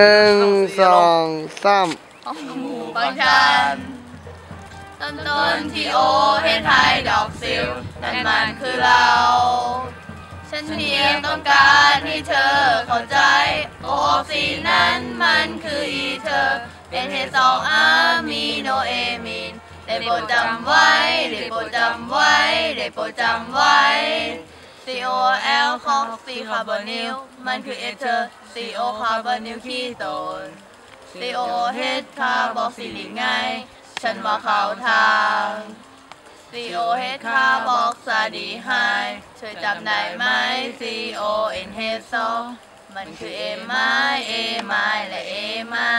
หนึ่งสองสามบางชันต้นต้นที่โอเห็นไทยดอกซิลนั่นมันคือเรา ฉันเพียงต้องการให้เธอเข้าใจ โอซีนั้นมันคืออีเธอ เป็นเหตุสองอะมีโนเอมิน ได้โปรดจำไว้ ได้โปรดจำไว้ ได้โปรดจำไว้ ซิคาร์บอนิลมันคือเอเธอร์ CO คาร์บอนิลคีโตน CO เฮดคาร์บอกซิลิกไง ฉันว่าเขาทาง CO เฮดคาร์บอกซาดีไฮช่วยจำได้ไหม CO N เฮดซอมันคือเอไม้ A ไม้และเอไม้